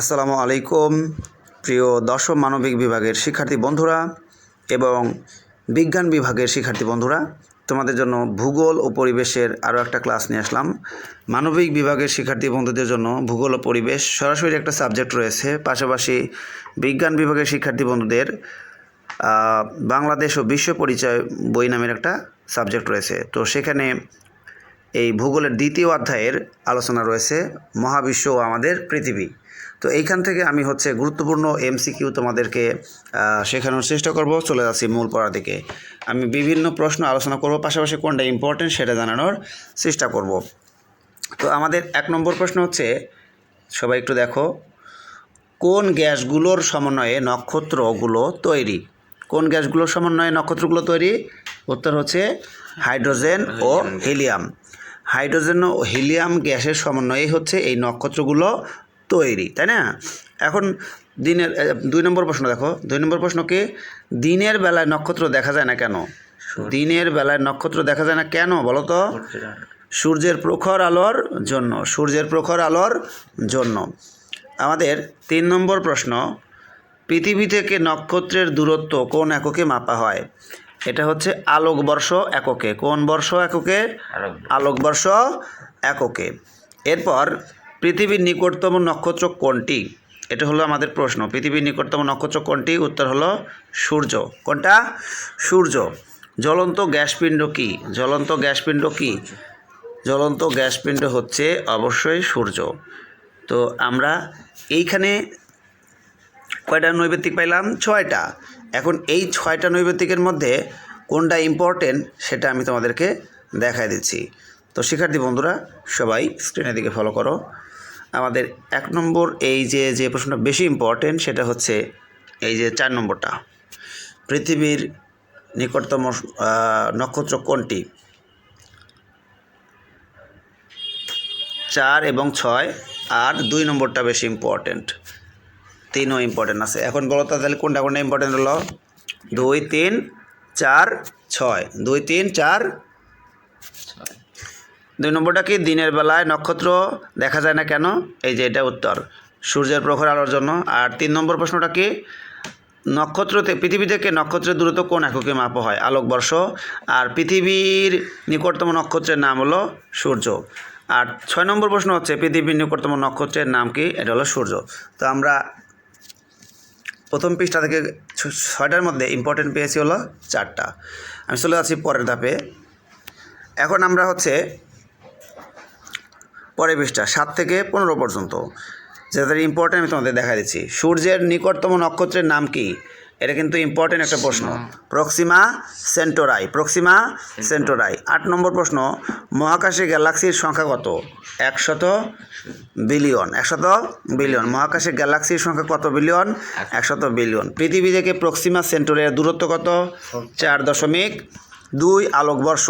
আসসালামু আলাইকুম, প্রিয় দশম মানবিক বিভাগের শিক্ষার্থী বন্ধুরা এবং বিজ্ঞান বিভাগের শিক্ষার্থী বন্ধুরা, তোমাদের জন্য ভূগোল ও পরিবেশের আরও একটা ক্লাস নিয়ে আসলাম। মানবিক বিভাগের শিক্ষার্থী বন্ধুদের জন্য ভূগোল ও পরিবেশ সরাসরি একটা সাবজেক্ট রয়েছে। পাশাপাশি বিজ্ঞান বিভাগের শিক্ষার্থী বন্ধুদের বাংলাদেশ ও বিশ্ব পরিচয় বই নামের একটা সাবজেক্ট রয়েছে। তো সেখানে এই ভূগোলের দ্বিতীয় অধ্যায়ের আলোচনা রয়েছে, মহাবিশ্ব ও আমাদের পৃথিবী। তো এইখান থেকে আমি হচ্ছে গুরুত্বপূর্ণ এমসিকিউ তোমাদেরকে শেখানোর চেষ্টা করব। চলে যাচ্ছি মূল পড়া দিকে। আমি বিভিন্ন প্রশ্ন আলোচনা করব পাশাপাশি কোনটা ইম্পর্টেন্ট সেটা জানানোর চেষ্টা করব। তো আমাদের এক নম্বর প্রশ্ন হচ্ছে সবাই একটু দেখো কোন গ্যাসগুলোর সমন্বয়ে নক্ষত্রগুলো তৈরি? কোন গ্যাসগুলোর সমন্বয়ে নক্ষত্রগুলো তৈরি? উত্তর হচ্ছে হাইড্রোজেন ও হিলিয়াম। হাইড্রোজেন ও হিলিয়াম গ্যাসের সমন্বয়েই হচ্ছে এই নক্ষত্রগুলো তৈরি তাই না? এখন দিনের দুই নম্বর প্রশ্ন দেখো দুই নম্বর প্রশ্ন কি? দিনের বেলায় নক্ষত্র দেখা যায় না কেন? দিনের বেলায় নক্ষত্র দেখা যায় না কেন বলো তো? সূর্যের প্রখর আলোর জন্য সূর্যের প্রখর আলোর জন্য। আমাদের তিন নম্বর প্রশ্ন পৃথিবী থেকে নক্ষত্রের দূরত্ব কোন এককে মাপা হয়? এটা হচ্ছে আলোকবর্ষ এককে। কোন বর্ষ এককে? আলোকবর্ষ এককে। এরপর পৃথিবীর নিকটতম নক্ষত্র কোনটি? এটা হলো আমাদের প্রশ্ন। পৃথিবীর নিকটতম নক্ষত্র কোনটি? উত্তর হলো সূর্য। কোনটা? সূর্য। জ্বলন্ত গ্যাসপিণ্ড কি? জ্বলন্ত গ্যাসপিণ্ড কি? জ্বলন্ত গ্যাসপিণ্ড হচ্ছে অবশ্যই সূর্য। তো আমরা এইখানে কয়টা নৈবেত্তিক পাইলাম? ছয়টা। এখন এই ছয়টা নৈবেত্তিকের মধ্যে কোনটা ইম্পর্টেন্ট সেটা আমি তোমাদেরকে দেখাই দিচ্ছি। তো শিক্ষার্থী বন্ধুরা, সবাই স্ক্রিনের দিকে ফলো করো। আমাদের এক নম্বর, এই যে যে প্রশ্নটা বেশি ইম্পর্টেন্ট সেটা হচ্ছে এই যে চার নম্বরটা। পৃথিবীর নিকটতম নক্ষত্র কোনটি? চার এবং ছয় আর দুই নম্বরটা বেশি ইম্পর্টেন্ট তিনও ইম্পর্টেন্ট আছে। এখন বলো তো তাহলে কোনটা কোনটা ইম্পর্টেন্ট হলো? দুই, তিন, চার, ছয়। দুই, তিন, চার দুই নম্বরটা কি? দিনের বেলায় নক্ষত্র দেখা যায় না কেন? এই যে এটা উত্তর। সূর্যের প্রখর আলোর জন্য। আর তিন নম্বর প্রশ্নটা কি? নক্ষত্রতে পৃথিবী থেকে নক্ষত্রের দূরত্ব কোন এককে মাপা হয়? আলোকবর্ষ। আর পৃথিবীর নিকটতম নক্ষত্রের নাম হলো সূর্য। আর ছয় নম্বর প্রশ্ন হচ্ছে, পৃথিবীর নিকটতম নক্ষত্রের নাম কি? এটা হলো সূর্য। তো আমরা প্রথম পৃষ্ঠা থেকে ছয়টার মধ্যে ইম্পর্টেন্ট পেয়েছি হলো চারটা। আমি চলে যাচ্ছি পরের ধাপে। এখন আমরা হচ্ছে পরের পৃষ্ঠা সাত থেকে পনেরো পর্যন্ত। যেটা ইম্পর্টেন্ট আমি তোমাদের দেখা দিচ্ছি। সূর্যের নিকটতম নক্ষত্রের নাম কি? এটা কিন্তু ইম্পর্টেন্ট একটা প্রশ্ন। Proxima Centauri. Proxima Centauri. আট নম্বর প্রশ্ন মহাকাশে গ্যালাক্সির সংখ্যা কত? একশত বিলিয়ন। একশত বিলিয়ন। মহাকাশে গ্যালাক্সির সংখ্যা কত বিলিয়ন? একশত বিলিয়ন। পৃথিবী থেকে প্রক্সিমা সেন্টোরের দূরত্ব কত? চার দশমিক দুই আলোকবর্ষ।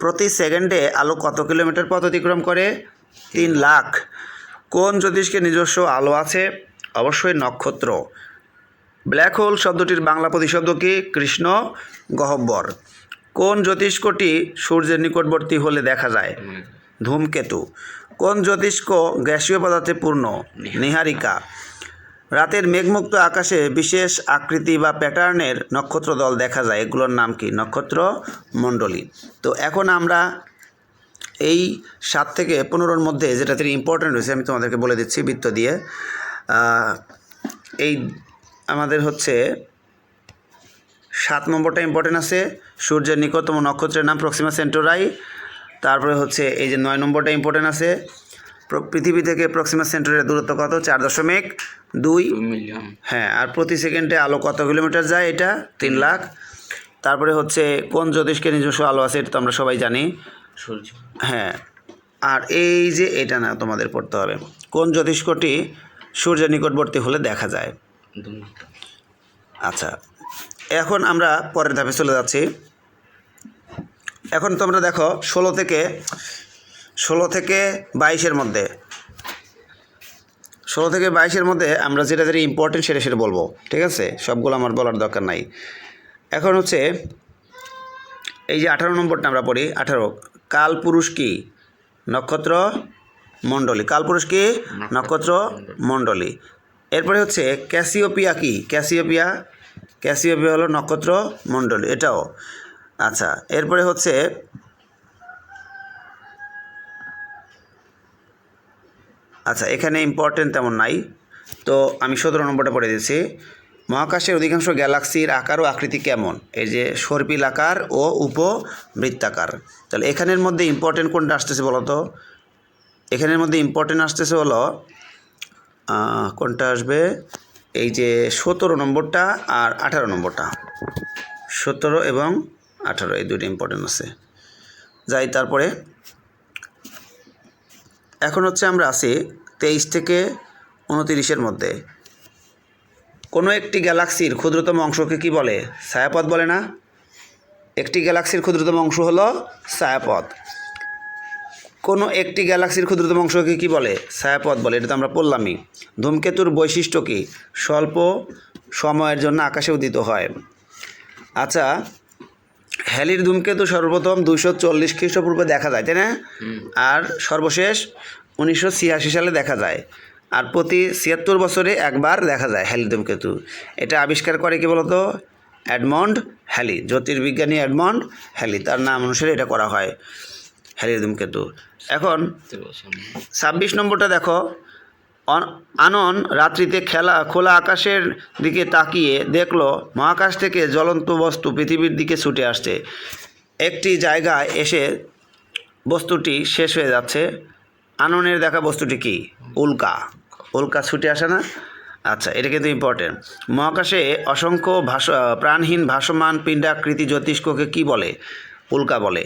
প্রতি সেকেন্ডে আলো কত কিলোমিটার পথ অতিক্রম করে? তিন লাখ। কোন জ্যোতিষকে নিজস্ব আলো আছে? অবশ্যই নক্ষত্র। ব্ল্যাক হোল শব্দটির বাংলা প্রতিশব্দ কি? কৃষ্ণ গহ্বর কোন জ্যোতিষ্কটি সূর্যের নিকটবর্তী হলে দেখা যায়? ধূমকেতু। কোন জ্যোতিষ্ক গ্যাসীয় পদার্থে পূর্ণ? নিহারিকা। রাতের মেঘমুক্ত আকাশে বিশেষ আকৃতি বা প্যাটার্নের নক্ষত্র দল দেখা যায়। এগুলোর নাম কি? নক্ষত্র মণ্ডলী তো এখন আমরা এই সাত থেকে পনেরোর মধ্যে যেটা থেকে ইম্পর্টেন্ট রয়েছে আমি তোমাদেরকে বলে দিচ্ছি বৃত্ত দিয়ে। এই আমাদের হচ্ছে সাত নম্বরটা ইম্পর্টেন্ট আছে সূর্যের নিকটতম নক্ষত্রের নাম প্রক্সিমা সেন্টোরাই তারপরে হচ্ছে এই যে নয় নম্বরটা ইম্পর্টেন্ট আছে পৃথিবী থেকে প্রক্সিমা সেন্টোরের দূরত্ব কত? চার দশমিক দুই মিলিয়ন। হ্যাঁ আর প্রতি সেকেন্ডে আলো কত কিলোমিটার যায় এটা? তিন লাখ। তারপরে হচ্ছে কোন জ্যোতিষকে নিজস্ব আলো আছে এটা তো আমরা সবাই জানি। হ্যাঁ আর এই যে এটা না তোমাদের পড়তে হবে কোন জ্যোতিষ্কটি সূর্যের নিকটবর্তী হলে দেখা যায়? আচ্ছা এখন আমরা পরের ধাপে চলে যাচ্ছি। এখন তোমরা দেখো ষোলো থেকে ষোলো থেকে বাইশের মধ্যে ষোলো থেকে বাইশের মধ্যে আমরা যেটা যেটা ইম্পর্টেন্ট সেটা সেটা বলব ঠিক আছে? সবগুলো আমার বলার দরকার নাই। এখন হচ্ছে এই যে আঠারো নম্বরটা আমরা পড়ি আঠারো কালপুরুষ কি? নক্ষত্র মণ্ডলী। কালপুরুষ কি? নক্ষত্র মণ্ডলী। এরপরে হচ্ছে ক্যাসিওপিয়া কি? ক্যাসিওপিয়া? ক্যাসিওপিয়া হলো নক্ষত্র মণ্ডল এটাও। আচ্ছা এরপরে হচ্ছে আচ্ছা এখানে ইম্পর্টেন্ট তেমন নাই। তো আমি সতেরো নম্বরটা পড়ে দিচ্ছি। মহাকাশের অধিকাংশ গ্যালাক্সির আকার ও আকৃতি কেমন? এই যে সর্পিল আকার ও উপবৃত্তাকার। তাহলে এখানের মধ্যে ইম্পর্টেন্ট কোনটা আসতেছে বলো তো? এখানের মধ্যে ইম্পর্টেন্ট আসতেছে হলো কোনটা আসবে? এই যে সতেরো নম্বরটা আর আঠারো নম্বরটা। সতেরো এবং আঠারো, এই দুটো ইম্পর্টেন্ট আছে। যাই, তারপরে এখন হচ্ছে আমরা আছি তেইশ থেকে উনতিরিশের মধ্যে। কোনো একটি গ্যালাক্সির ক্ষুদ্রতম অংশকে কি বলে? ছায়াপথ বলে না। একটি গ্যালাক্সির ক্ষুদ্রতম অংশ হলো ছায়াপথ। কোনো একটি গ্যালাক্সির ক্ষুদ্রতম অংশকে কি বলে? ছায়াপথ বলে। এটা তো আমরা পড়লামই। ধূমকেতুর বৈশিষ্ট্য কি? স্বল্প সময়ের জন্য আকাশে উদিত হয়। আচ্ছা হ্যালির ধূমকেতু সর্বপ্রথম দুশো চল্লিশ খ্রিস্টপূর্বে দেখা যায় তাই না? আর সর্বশেষ উনিশশো ছিয়াশি সালে দেখা যায়। আর প্রতি ছিয়াত্তর বছরে একবার দেখা যায় হ্যালি ধূমকেতু। এটা আবিষ্কার করে কি বলতো? অ্যাডমন্ড হ্যালি, জ্যোতির্বিজ্ঞানী অ্যাডমন্ড হ্যালি। তার নাম অনুসারে এটা করা হয় হ্যালির ধূমকেতু। এখন ছাব্বিশ নম্বরটা দেখো। আনন রাত্রিতে খেলা, খোলা আকাশের দিকে তাকিয়ে দেখল, মহাকাশ থেকে জ্বলন্ত বস্তু পৃথিবীর দিকে ছুটে আসছে। একটি জায়গায় এসে বস্তুটি শেষ হয়ে যাচ্ছে। আননের দেখা বস্তুটি কি? উল্কা। উল্কা ছুটে আসে না? আচ্ছা এটা কিন্তু ইম্পর্টেন্ট মহাকাশে অসংখ্য ভাস প্রাণহীন ভাসমান পিণ্ডাকৃতি জ্যোতিষ্ককে কি বলে? উল্কা বলে।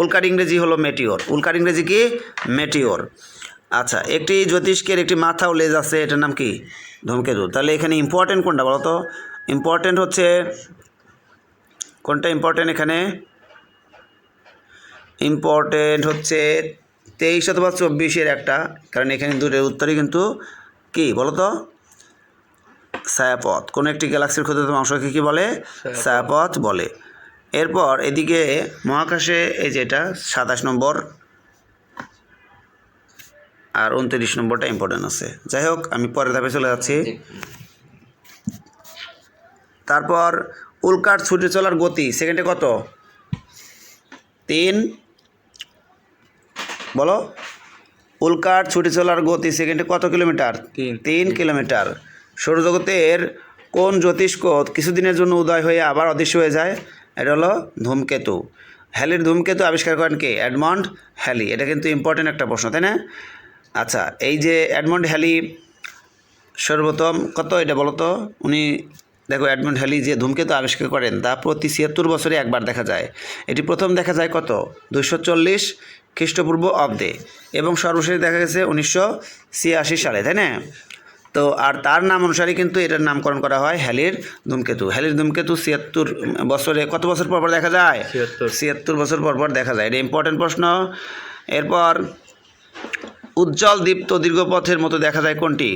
উল্কার ইংরেজি হলো মেটিওর উল্কার ইংরেজি কি? মেটিওর আচ্ছা একটি জ্যোতিষ্কের একটি মাথা লেজ আছে, এটার নাম কি? ধূমকেতু। তাহলে এখানে ইম্পর্টেন্ট কোনটা বলো তো? ইম্পর্টেন্ট হচ্ছে, কোনটা ইম্পর্টেন্ট এখানে? ইম্পর্টেন্ট হচ্ছে তেইশ অথবা চব্বিশের একটা, কারণ এখানে দুটোর উত্তরই কিন্তু কি বলো তো? ছায়াপথ। কোনো একটি গ্যালাক্সির ক্ষুদ্রতম অংশকে কী বলে? ছায়াপথ। বলে। এরপর এদিকে মহাকাশে এই যেটা সাতাশ নম্বর। আর উনত্রিশ নম্বরটা ইম্পর্টেন্ট আছে। যাই হোক আমি পরের ধাপে চলে যাচ্ছি। তারপর উল্কার ছুটে চলার গতি সেকেন্ডে কত? তিন। বলো। উল্কার ছুটে চলার গতি সেকেন্ডে কত কিলোমিটার? তিন। কিলোমিটার। সৌরজগতের কোন জ্যোতিষ্ক কিছুদিনের জন্য উদয় হয়ে আবার অদৃশ্য হয়ে যায়? এটা হলো ধূমকেতু। হ্যালির ধূমকেতু আবিষ্কার করেন কে? Edmund Hailey. এটা কিন্তু ইম্পর্টেন্ট একটা প্রশ্ন তাই না? আচ্ছা এই যে অ্যাডমন্ড হ্যালি সর্বপ্রথম কত এটা বলো তো? উনি দেখো অ্যাডমন্ড হ্যালি যে ধূমকেতু আবিষ্কার করেন তা প্রতি ছিয়াত্তর বছরে একবার দেখা যায়। এটি প্রথম দেখা যায় কত? দুশো চল্লিশ খ্রিস্টপূর্ব অব্দে। এবং সর্বশেষ দেখা গেছে উনিশশো ছিয়াশি সালে তাই না? তো আর তার নাম অনুসারে কিন্তু এটার নামকরণ করা হয় হ্যালির ধূমকেতু। হ্যালির ধূমকেতু ছিয়াত্তর বছরে কত বছর পর পর দেখা যায়? ছিয়াত্তর। ছিয়াত্তর বছর পর পর দেখা যায়। এটা ইম্পর্টেন্ট প্রশ্ন। এরপর উজ্জ্বল দীপ্ত দীর্ঘপথের মতো দেখা যায় কোনটি?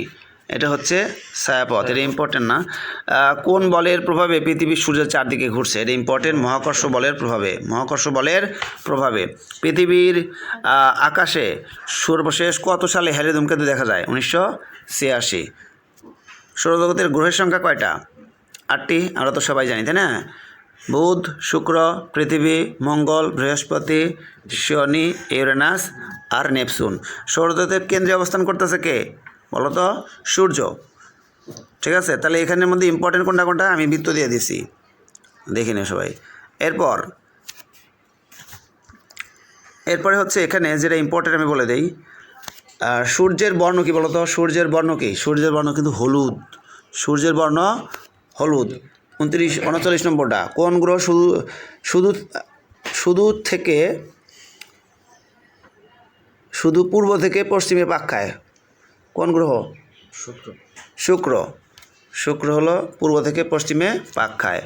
এটা হচ্ছে ছায়াপথ, এটা ইম্পর্টেন্ট না। কোন বলের প্রভাবে পৃথিবী সূর্যের চারদিকে ঘুরছে? এটা ইম্পর্টেন্ট মহাকর্ষ বলের প্রভাবে। মহাকর্ষ বলের প্রভাবে। পৃথিবীর আকাশে সর্বশেষ কত সালে হ্যালি ধূমকেতু দেখা যায়? উনিশশো ছিয়াশি। সৌরজগতের গ্রহের সংখ্যা কয়টা? আটটি, আমরা তো সবাই জানি, তাই না? বুধ, শুক্র, পৃথিবী, মঙ্গল, বৃহস্পতি, শনি, ইউরেনাস আর নেপসুন সৌরজগতের কেন্দ্রে অবস্থান করতেছে কে? বলো তো সূর্য। ঠিক আছে? তাহলে এখানের মধ্যে ইম্পর্টেন্ট কোনটা কোনটা? আমি বৃত্ত দিয়ে দিছি। দেখি নিও সবাই। এরপর, এরপরে হচ্ছে এখানে যেটা ইম্পর্টেন্ট আমি বলে দেই সূর্যের বর্ণ কি বলতো? সূর্যের বর্ণ কি? সূর্যের বর্ণ কিন্তু হলুদ। সূর্যের বর্ণ হলুদ। উনত্রিশ, উনচল্লিশ নম্বরটা। কোন গ্রহ শুধু শুধু শুধু থেকে, শুধু পূর্ব থেকে পশ্চিমে পাক খায়? কোন গ্রহ? শুক্র। শুক্র। শুক্র হলো পূর্ব থেকে পশ্চিমে পাক খায়।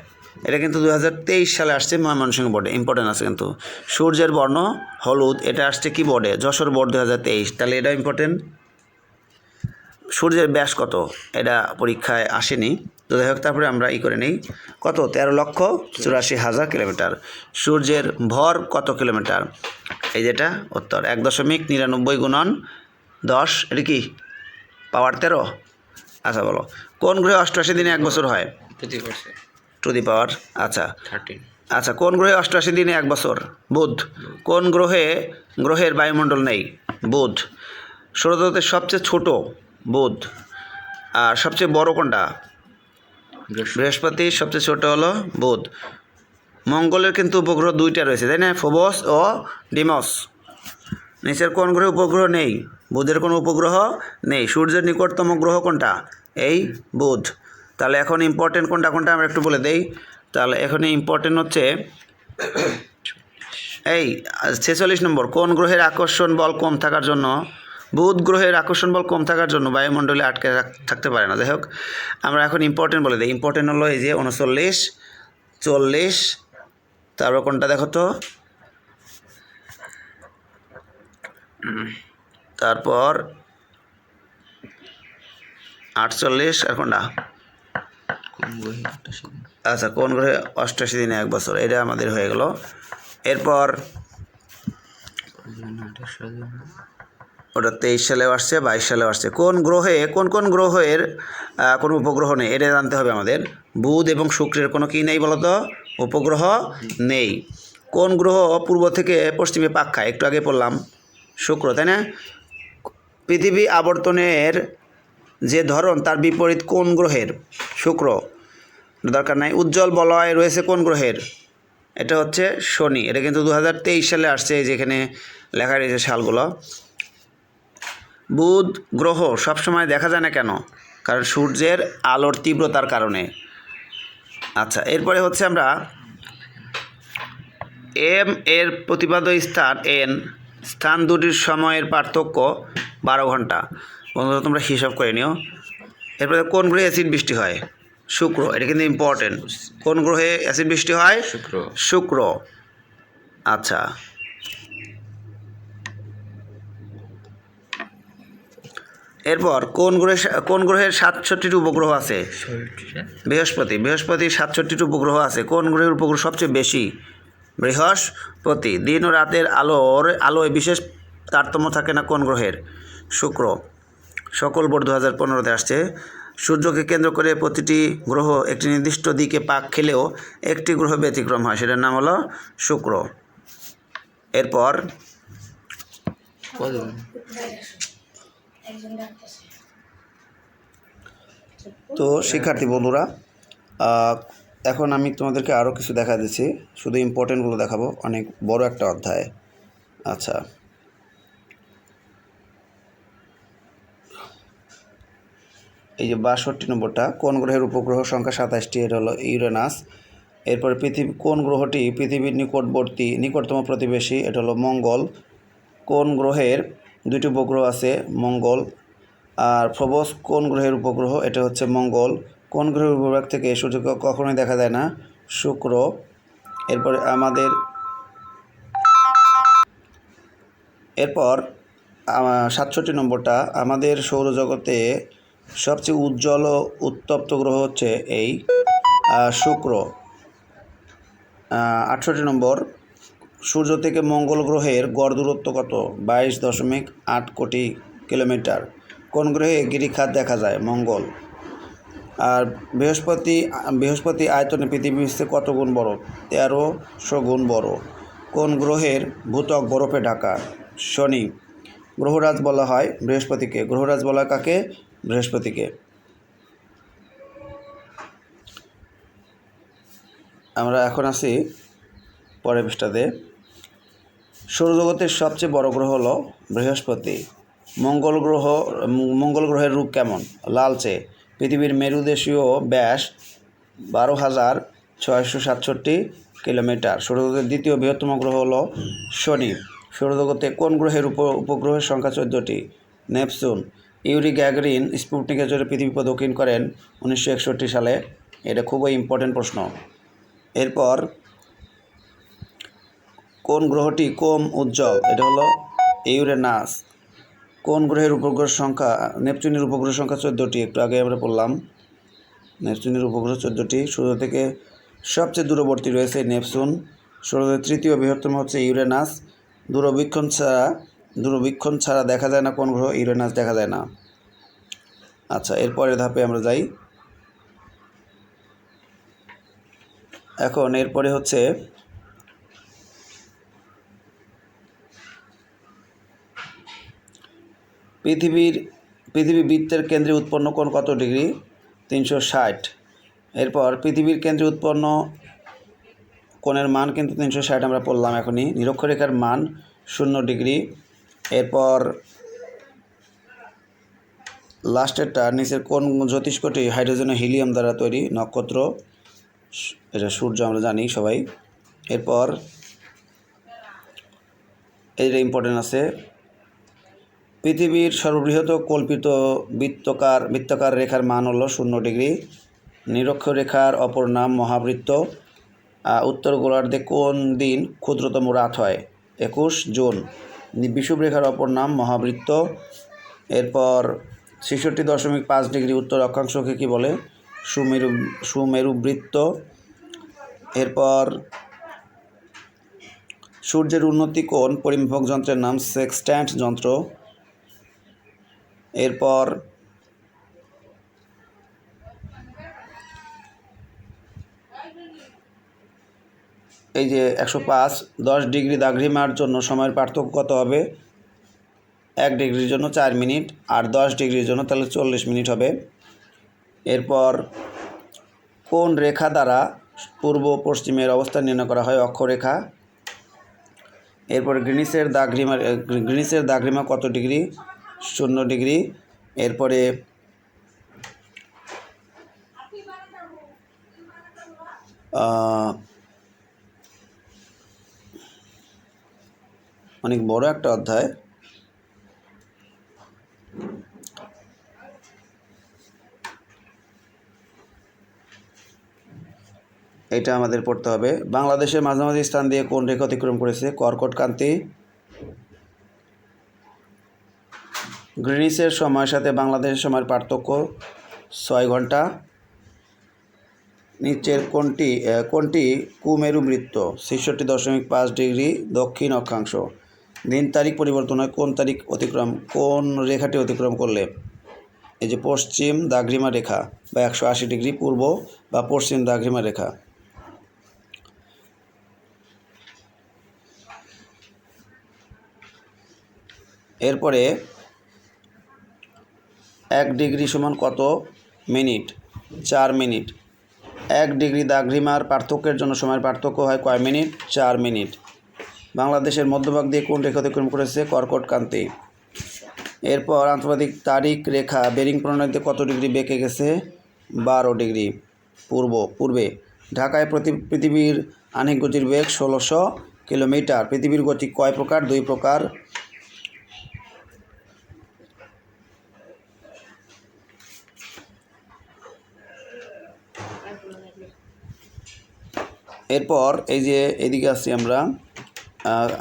এটা কিন্তু দু হাজার তেইশ সালে আসছে ময়মনসিংহ বোর্ডে ইম্পর্টেন্ট আছে কিন্তু। সূর্যের বর্ণ হলুদ এটা আসছে কি বোর্ডে যশোর বোর্ড দু হাজার তেইশ। তাহলে এটা ইম্পর্টেন্ট সূর্যের ব্যাস কত? এটা পরীক্ষায় আসেনি। তো যাই হোক তারপরে আমরা ই করে নিই। কত? তেরো লক্ষ চুরাশি হাজার কিলোমিটার। সূর্যের ভর কত কিলোমিটার? এই যেটা উত্তর। এক দশমিক নিরানব্বই গুণন দশ এটা কি? পাওয়ার তেরো? আচ্ছা বলো। কোন গ্রহে অষ্টআশি দিনে এক বছর হয়? টু দি পাওয়ার আচ্ছা। থার্টিন আচ্ছা কোন গ্রহে অষ্টআশি দিনে এক বছর? বুধ। কোন গ্রহে গ্রহের বায়ুমণ্ডল নেই? বুধ। সৌরজগতের সবচেয়ে ছোট বুধ। আর সবচেয়ে বড় কোনটা? বৃহস্পতি সবচেয়ে ছোট হলো বুধ। মঙ্গলের কিন্তু উপগ্রহ দুইটা রয়েছে তাই না? ফোবস ও ডিমস। নিচের কোন গ্রহে উপগ্রহ নেই? বুধের কোনো উপগ্রহ নেই। সূর্যের নিকটতম গ্রহ কোনটা? এই বুধ। তাহলে এখন ইম্পর্টেন্ট কোনটা কোনটা আমরা একটু বলে দেই। তাহলে এখন ইম্পর্টেন্ট হচ্ছে এই, ছেচল্লিশ নম্বর। কোন গ্রহের আকর্ষণ বল কম থাকার জন্য? বুধ গ্রহের আকর্ষণ বল কম থাকার জন্য বায়ুমণ্ডলে আটকে থাকতে পারে না। যাই হোক, আমরা এখন ইম্পর্টেন্ট বলে দিই। ইম্পর্টেন্ট হলো এই যে উনচল্লিশ চল্লিশ, তারপর কোনটা দেখো তো? তারপর আটচল্লিশ আর কোনটা আচ্ছা কোন গ্রহে অষ্টাশি দিনে এক বছর? এটা আমাদের হয়ে গেল। এরপর ওটা তেইশ সালেও আসছে, বাইশ সালেও আসছে। কোন গ্রহে, কোন কোন গ্রহের কোনো উপগ্রহ নেই? এটা জানতে হবে আমাদের। বুধ এবং শুক্রের কোনো কী নেই বলতো? উপগ্রহ নেই। কোন গ্রহ পূর্ব থেকে পশ্চিমে পাক খায়? একটু আগে পড়লাম। শুক্র, তাই না? পৃথিবী আবর্তনের যে ধরন, তার বিপরীত কোন গ্রহের? শুক্র। দরকার নাই। উজ্জ্বল বলয় রয়েছে কোন গ্রহের? এটা হচ্ছে শনি। এটা কিন্তু দু হাজার তেইশ সালে আসছে যেখানে লেখা রয়েছে সালগুলো। বুধ গ্রহ সবসময় দেখা যায় না কেন? কারণ সূর্যের আলোর তীব্রতার কারণে। আচ্ছা এরপরে হচ্ছে আমরা এম এর প্রতিপাদ্য স্থান এন। স্থান দুটির সময়ের পার্থক্য বারো ঘণ্টা। বন্ধুরা তোমরা হিসাব করে নিও। এরপরে কোন গ্রহে অ্যাসিড বৃষ্টি হয়? শুক্র এটা কিন্তু ইম্পর্টেন্ট কোন গ্রহে অ্যাসিড বৃষ্টি হয়? শুক্র। শুক্র। আচ্ছা। এরপর কোন গ্রহে কোন গ্রহের সাতষট্টিটি উপগ্রহ আছে? বৃহস্পতি। বৃহস্পতির সাতষট্টিটি উপগ্রহ আছে। কোন গ্রহের উপগ্রহ সবচেয়ে বেশি? বৃহস্পতি। দিন ও রাতের আলোর আলোয় বিশেষ তারতম্য থাকে না কোন গ্রহের? শুক্র। সকল বোর্ড দু হাজার পনেরোতে আসছে। সূর্যকে কেন্দ্র করে প্রতিটি গ্রহ একটি নির্দিষ্ট দিকে পাক খেলেও একটি গ্রহ ব্যতিক্রম হয় সেটার নাম হলো শুক্র। এরপর তো শিক্ষার্থী বন্ধুরা এখন আমি তোমাদেরকে আরও কিছু দেখা দিচ্ছি। শুধু ইম্পর্টেন্টগুলো দেখাবো অনেক বড় একটা অধ্যায়। আচ্ছা। এই যে বাষট্টি নম্বরটা, কোন গ্রহের উপগ্রহ সংখ্যা সাতাশটি? এটা হলো ইউরেনাস। এরপর পৃথিবী, কোন গ্রহটি পৃথিবীর নিকটবর্তী, নিকটতম প্রতিবেশী? এটা হলো মঙ্গল। কোন গ্রহের দুটি উপগ্রহ আছে? মঙ্গল। আর ফবস, কোন গ্রহের উপগ্রহ? এটা হচ্ছে মঙ্গল। কোন গ্রহের উপভাগ থেকে সূর্যকে কখনোই দেখা যায় না? শুক্র। এরপরে আমাদের এরপর সাতষট্টি নম্বরটা, আমাদের সৌরজগতে সবচেয়ে উজ্জ্বল ও উত্তপ্ত গ্রহ হচ্ছে এই শুক্র। আটষট্টি নম্বর, সূর্য থেকে মঙ্গল গ্রহের গড় দূরত্ব কত? বাইশ দশমিক আট কোটি কিলোমিটার। কোন গ্রহে গিরিখাত দেখা যায়? মঙ্গল। আর বৃহস্পতি বৃহস্পতি আয়তনে পৃথিবীর কত গুণ বড়? তেরোশো গুণ বড়। কোন গ্রহের ভূতক বরফে ঢাকা? শনি। গ্রহরাজ বলা হয় বৃহস্পতিকে। গ্রহরাজ বলা কাকে? বৃহস্পতিকে। আমরা এখন আছি পরের পৃষ্ঠাতে। সৌরজগতের সবচেয়ে বড় গ্রহ হলো বৃহস্পতি। মঙ্গল গ্রহ, মঙ্গল গ্রহের রূপ কেমন? লালচে। পৃথিবীর মেরুদেশীয় ব্যাস বারো হাজার ছয়শো সাতষট্টি কিলোমিটার। সৌরজগতের দ্বিতীয় বৃহত্তম গ্রহ হলো শনি। সৌরজগতে কোন গ্রহের উপ, উপগ্রহের সংখ্যা চোদ্দোটি? নেপচুন। ইউরি গ্যাগরিন স্পুটনিকের জন্য পৃথিবী প্রদক্ষিণ করেন উনিশশো একষট্টি সালে। এটা খুবই ইম্পর্টেন্ট প্রশ্ন। এরপর, কোন গ্রহটি কম উজ্জ্বল? এটা হলো ইউরেনাস। কোন গ্রহের উপগ্রহ সংখ্যা? নেপচুনের উপগ্রহ সংখ্যা চোদ্দোটি। একটু আগে আমরা পড়লাম, নেপচুনের উপগ্রহ চোদ্দোটি। সূর্য থেকে সবচেয়ে দূরবর্তী রয়েছে নেপচুন। সূর্যের তৃতীয় বৃহত্তম হচ্ছে ইউরেনাস। দূরবীক্ষণ ছাড়া দূরবীক্ষণ ছাড়া দেখা যায় না কোন গ্রহ, ইউরেনাস দেখা যায় না। আচ্ছা এরপরের ধাপে আমরা যাই। এখন এরপরে হচ্ছে পৃথিবীর, পৃথিবী বৃত্তের কেন্দ্রে উৎপন্ন কোণ কত ডিগ্রি? তিনশো ষাট। এরপর পৃথিবীর কেন্দ্রে উৎপন্ন কোণের মান কিন্তু তিনশো ষাট আমরা পড়লাম এখনই। নিরক্ষরেখার মান শূন্য ডিগ্রি। এরপর লাস্টেরটা, নিচের কোন জ্যোতিষ্কটি হাইড্রোজেন হিলিয়াম দ্বারা তৈরি নক্ষত্র? এটা সূর্য আমরা জানি সবাই। এরপর এইটা ইম্পর্টেন্ট আছে। পৃথিবীর সর্ববৃহৎ কল্পিত বৃত্তকার, বৃত্তাকার রেখার মান হলো শূন্য ডিগ্রি। নিরক্ষরেখার অপর নাম মহাবৃত্ত। উত্তর গোলার্ধে কোন দিন ক্ষুদ্রতম রাত হয়? একুশ জুন। বিষুবরেখার অপর নাম মহাবৃত্ত। এরপর ছেষট্টি দশমিক পাঁচ ডিগ্রি উত্তর অক্ষাংশকে কী বলে? সুমেরু সুমেরুবৃত্ত। এরপর সূর্যের উন্নতি কোণ পরিমাপক যন্ত্রের নাম সেক্সট্যান্ট যন্ত্র। এরপর এই যে একশো পাঁচ, দশ ডিগ্রি দাঘ্রিমার জন্য সময়ের পার্থক্য কত হবে? এক ডিগ্রির জন্য চার মিনিট আর দশ ডিগ্রির জন্য তাহলে চল্লিশ মিনিট হবে। এরপর কোন রেখা দ্বারা পূর্ব পশ্চিমের অবস্থান নির্ণয় করা হয়? অক্ষরেখা। এরপর গ্রিনিসের দাঘ্রিমা গ্রিনিসের দাঘ্রিমা কত ডিগ্রি? শূন্য ডিগ্রি। এরপরে অনেক বড় একটা অধ্যায়। এটা আমাদের পড়তে হবে। বাংলাদেশের মাঝামাঝি স্থান দিয়ে কোন রেখা অতিক্রম করেছে? কর্কট কান্তি গ্রিনিসের সময়ের সাথে বাংলাদেশের সময়ের পার্থক্য ছয় ঘণ্টা। নিচের কোনটি কোনটি কুমেরু বৃত্ত, ছেষট্টি দশমিক পাঁচ ডিগ্রি দক্ষিণ অক্ষাংশ। দিন তারিখ পরিবর্তন হয়, কোন তারিখ অতিক্রম, কোন রেখাটি অতিক্রম করলে? এই যে পশ্চিম দাঘ্রিমা রেখা বা একশো আশি ডিগ্রি পূর্ব বা পশ্চিম দাঘ্রিমা রেখা। এরপরে এক ডিগ্রি সমান কত মিনিট? চার মিনিট। এক ডিগ্রি দাঘ্রিমার পার্থক্যের জন্য সময়ের পার্থক্য হয় কয় মিনিট? চার মিনিট। বাংলাদেশের মধ্যভাগ দিয়ে কোন রেখা অতিক্রম করেছে? কর্কট কান্তি এরপর আন্তর্জাতিক তারিখ রেখা, বেরিং প্রণালীতে কত ডিগ্রি বেঁকে গেছে? বারো ডিগ্রি। পূর্ব, পূর্বে। ঢাকায় প্রতি, পৃথিবীর আনিক গতির বেগ ষোলোশো কিলোমিটার। পৃথিবীর গতি কয় প্রকার? দুই প্রকার। এরপর এই যে এদিকে আসছি আমরা।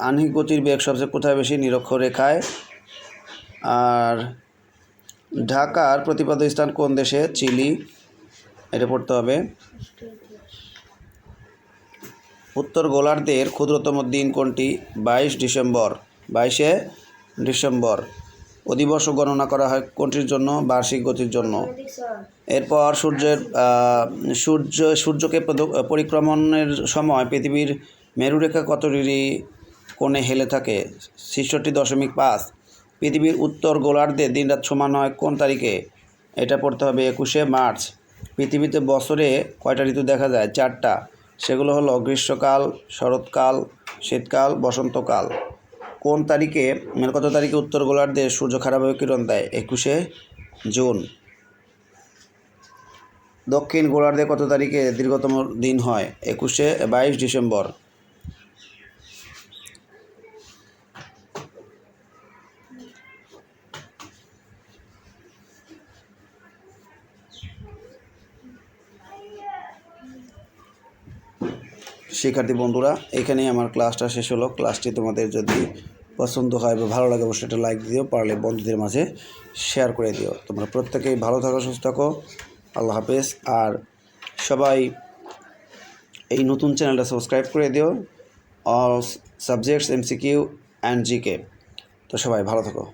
আহ্নিক গতির বেগ সবচেয়ে কোথায় বেশি? নিরক্ষরেখায় আর ঢাকার প্রতিপাদ্য স্থান কোন দেশে? চিলি। এটা পড়তে হবে। উত্তর গোলার্ধের ক্ষুদ্রতম দিন কোনটি? বাইশ ডিসেম্বর। বাইশে ডিসেম্বর। অধিবর্ষ গণনা করা হয় কোনটির জন্য? বার্ষিক গতির জন্য। এরপর সূর্যের সূর্য, সূর্যকে পরিক্রমণের সময় পৃথিবীর মেরুরেখা কত ডিগ্রি? কোণে হেলে থাকে। ছেষট্টি দশমিক পাঁচ। পৃথিবীর উত্তর গোলার্ধে দিনরাত সমান হয় কোন তারিখে? এটা পড়তে হবে একুশে মার্চ। পৃথিবীতে বছরে কয়টা ঋতু দেখা যায়? চারটা। সেগুলো হলো গ্রীষ্মকাল, শরৎকাল, শীতকাল, বসন্তকাল। কোন তারিখে মানে কত তারিখে উত্তর গোলার্ধে সূর্য খারাপভাবে কিরণ দেয়? একুশে জুন। দক্ষিণ গোলার্ধে কত তারিখে দীর্ঘতম দিন হয়? একুশে বাইশ ডিসেম্বর। শিক্ষার্থী বন্ধুরা, এখানেই আমার ক্লাসটা শেষ হলো। ক্লাসটি তোমাদের যদি পছন্দ হয় বা ভালো লাগে, অবশ্যই একটা লাইক দিও, পারলে বন্ধুদের মাঝে শেয়ার করে দিও। তোমরা প্রত্যেকেই ভালো থাকো, সুস্থ থাকো। আল্লাহ হাফেজ। আর সবাই এই নতুন চ্যানেলটা সাবস্ক্রাইব করে দিও। All subjects MCQ and GK তো সবাই ভালো থাকো।